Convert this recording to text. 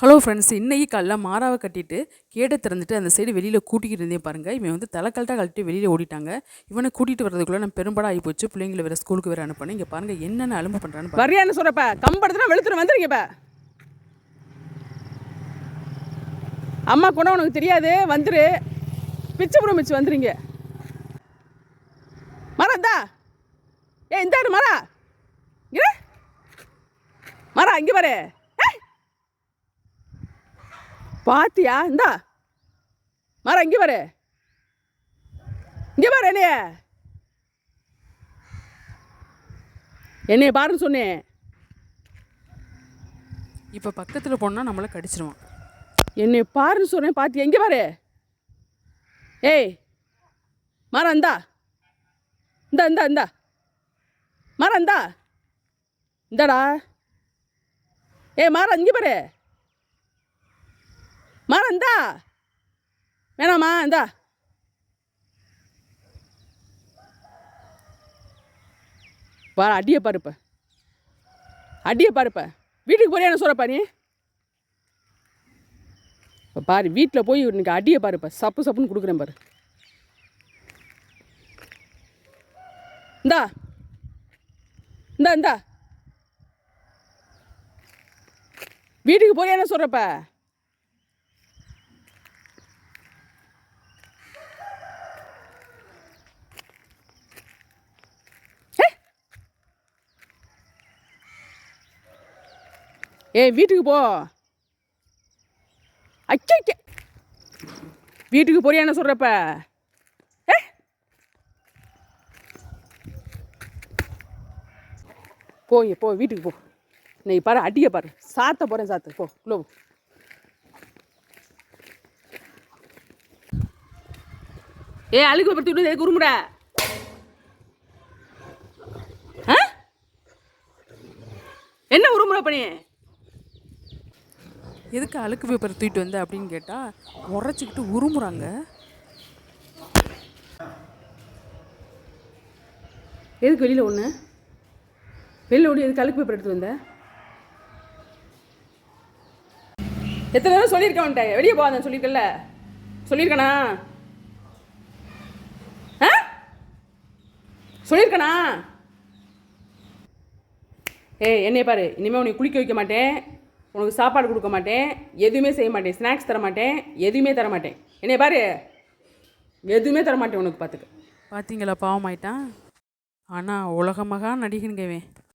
Hello friends இன்னைக்கு காலைல மாறாவை கட்டிட்டு கேட்டை திறந்துட்டு அந்த சைடு வெளியில் கூட்டிகிட்டு இருந்தே பாருங்கள் இவன் வந்து தலைக்கல்ட்டா கழட்டி வெளியில் ஓடிட்டாங்க. இவனை கூட்டிகிட்டு வரதுக்குள்ளே நான் பெரும்பாலும் ஆகி போச்சு. பிள்ளைங்களை வேறு ஸ்கூலுக்கு வேறு அனுப்பணும் இங்கே பாருங்கள் என்னென்ன அலும்பு பண்ணுறான்னு பாருங்க. வரியான்னு சொல்கிறப்ப கம்படுத்துனா வெளுத்துட்டு வந்துருங்க அம்மா கூட உனக்கு தெரியாது. வந்துரு. பிச்சு புறம் மிச்சு வந்துருங்க. மரந்தா ஏ இந்தாடு மரா. இங்க மரா இங்கே பாரு. பாத்தியா? இந்தா. மரம் இங்கே பாரு. இங்கே பாரு என்னைய. என்னைய பாருன்னு சொன்னேன் இப்போ பக்கத்தில் போனால் நம்மளை கடிச்சிருவான். என்னை பாருன்னு சொன்னேன் பாத்தி எங்கே பாரு. ஏய் மரம் இந்தா. இந்தா இந்தா இந்தா. மரம் இந்தா. இந்தாடா. ஏய் மரம் இங்கே பாரு. மரம் இந்தா வேணாமா இந்தா. பாரு அடியை பாருப்ப அடியை பாருப்ப வீட்டுக்கு போறியா சொல்கிறப்பா நீ? இப்போ பாரு வீட்டில் போய் இன்னைக்கு அடியை பாருப்ப சப்பு சப்புன்னு கொடுக்குறேன் பாரு. இந்தா. இந்தா இந்தா. வீட்டுக்கு போய் என்ன சொல்கிறப்ப ஏய் வீட்டுக்கு போ. அச்சே வீட்டுக்கு போறியா என்ன சொல்கிறப்ப போய் போ வீட்டுக்கு போ. நீ பாரு அடிய பாரு. சாத்த போகிறேன் சாத்து. போ உள்ள போ. ஏ அழுகு படுத்தி விட்டு எதுக்கு ஆ? என்ன உருமுறை பண்ணி எதுக்கு அழுக்கு பேப்பர் தூக்கிட்டு வந்த அப்படின்னு கேட்டால் உரைச்சிக்கிட்டு உருமுறாங்க. எதுக்கு வெளியில் ஒன்று வெளியில் ஓடி எதுக்கு அழுக்கு பேப்பர் எடுத்து வந்த? எத்தனை தடவை சொல்லியிருக்கேன் உன்ட்ட வெளியே போகாத சொல்லியிருக்கல சொல்லியிருக்கனா? ஆ? சொல்லியிருக்கனா? ஏய் என்னைய பாரு. இனிமேல் உனக்கு குளிக்க வைக்க மாட்டேன். உனக்கு சாப்பாடு கொடுக்க மாட்டேன் எதுவுமே செய்ய மாட்டேன் ஸ்நாக்ஸ் தர மாட்டேன் எதுவுமே தர மாட்டேன். என்னைய பாரு எதுவுமே தர மாட்டேன் உனக்கு பார்த்துக்க பார்த்தீங்களா பாவமாயிட்டான் ஆனால் உலகமாக நடிகனுங்க கேவேன்